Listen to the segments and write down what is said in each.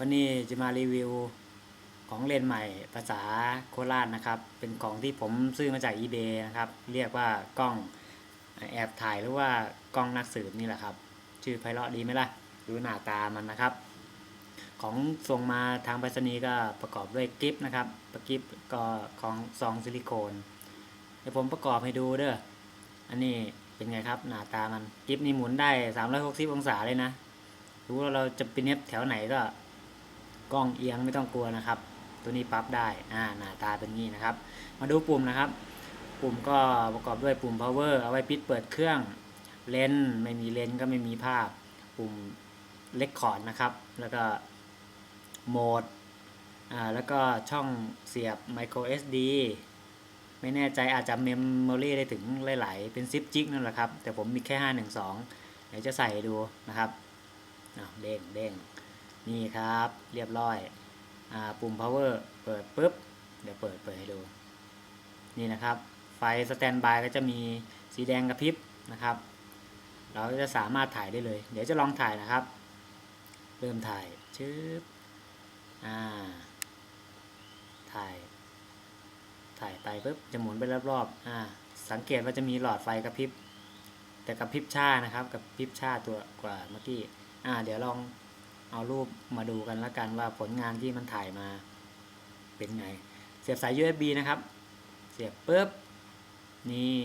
วันนี้จะมารีวิวของเล่นใหม่ภาษาโคราชนะครับ เป็นของที่ผมซื้อมาจาก eBay นะครับ เรียกว่ากล้องแอบถ่ายหรือว่ากล้องนักสืบนี่แหละครับ ชื่อไพเราะดีไหมล่ะ ดูหน้าตามันนะครับ ของส่งมาทางไปรษณีย์ก็ประกอบด้วยกิฟต์นะครับประกิฟต์ก็ของซองซิลิโคนเดี๋ยวผมประกอบให้ดูเด้อ อันนี้เป็นไงครับ หน้าตามันกิฟต์นี่หมุนได้ 360 องศาเลยนะ รู้ว่าเราจะไปเน็บแถวไหนก็ กล้องเอียงไม่ต้องกลัวนะครับ ตัวนี้ปรับได้อ่าหน้าตาเป็นงี้นะครับ มาดูปุ่มนะครับ ปุ่มก็ประกอบด้วยปุ่ม power เอาไว้ปิดเปิดเครื่องเลนส์ไม่มีเลนส์ก็ไม่มีภาพ ปุ่มเลคคอร์ดนะครับ แล้วก็โหมดอ่าแล้วก็ช่องเสียบ micro SD ไม่แน่ใจอาจจะเมมโมรีได้ถึงหลาย ๆ เป็นซิปจิกนั่นแหละครับ แต่ผมมีแค่ 512 เดี๋ยวจะใส่ดูนะครับอ้าเด้งเด้ง นี่ครับเรียบร้อยอ่าปุ่ม power เปิดปุ๊บ เดี๋ยวเปิดเปิดให้ดู นี่นะครับ ไฟสแตนบายก็จะมีสีแดงกระพริบนะครับ เราจะสามารถถ่ายได้เลย เดี๋ยวจะลองถ่ายนะครับ เริ่มถ่ายชึบอ่าถ่าย ถ่ายไปปุ๊บจะหมุนไปรอบๆอ่าสังเกตว่าจะมีหลอดไฟกระพริบแต่กระพริบช้านะครับกระพริบช้าตัวกว่าเมื่อกี้อ่าเดี๋ยวลอง เอารูปมาดูกันละกันว่าผลงานที่มันถ่ายมาเป็นไง เสียบสาย USB นะครับ เสียบปุ๊บ นี่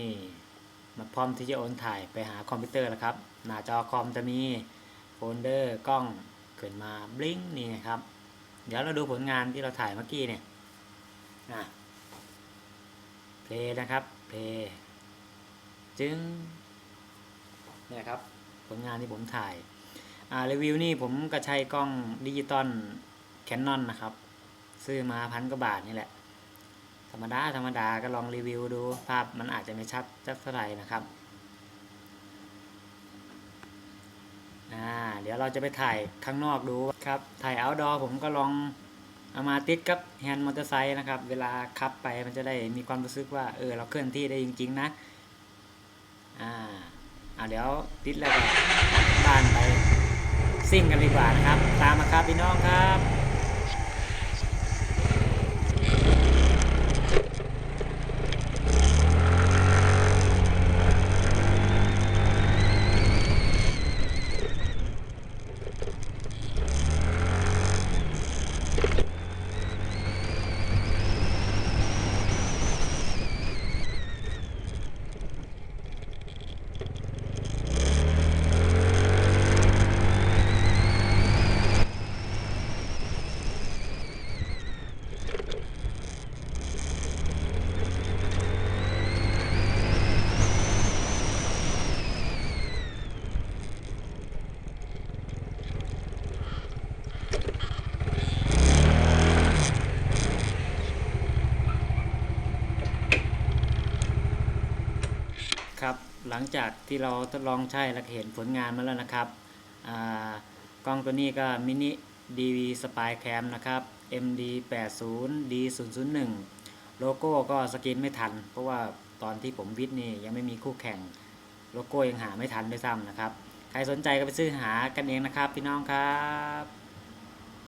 มาพร้อมที่จะโอนถ่ายไปหาคอมพิวเตอร์แล้วครับ หน้าจอคอมจะมีโฟลเดอร์กล้องขึ้นมาบลิงนี่นะครับ เดี๋ยวเราดูผลงานที่เราถ่ายเมื่อกี้เนี่ยอะเพลย์นะครับเพลย์จึงเนี่ยครับ ผลงานที่ผมถ่าย รีวิวนี่ผมก็ใช้กล้องดิจิตอลแคนนอนนะครับ ซื้อมาพันกว่าบาทนี่แหละ ธรรมดาธรรมดาก็ลองรีวิวดูภาพมันอาจจะไม่ชัดสักเท่าไหร่นะครับเดี๋ยวเราจะไปถ่ายข้างนอกดูครับ ถ่ายเอาดอผมก็ลองเอามาติดกับแฮนด์มอเตอร์ไซค์นะครับ เวลาขับไปมันจะได้มีความรู้สึกว่าเออเราเคลื่อนที่ได้จริง ๆ นะ อ่า เดี๋ยวติดแล้วก็บ้านไป ซิ่งกันดีกว่านะครับ ตามมาครับพี่น้องครับ ครับ หลังจากที่เราทดลองใช้และเห็นผลงานมาแล้วนะครับกล้องตัวนี้ก็มินิ DV Spy Cam นะครับ MD 8 0 D 0 0 1โลโก้ก็สกรีนไม่ทัน เพราะว่าตอนที่ผมวิทย์นี่ยังไม่มีคู่แข่ง โลโก้ยังหาไม่ทันด้วยซ้ำนะครับ ใครสนใจก็ไปซื้อหากันเองนะครับ พี่น้องครับ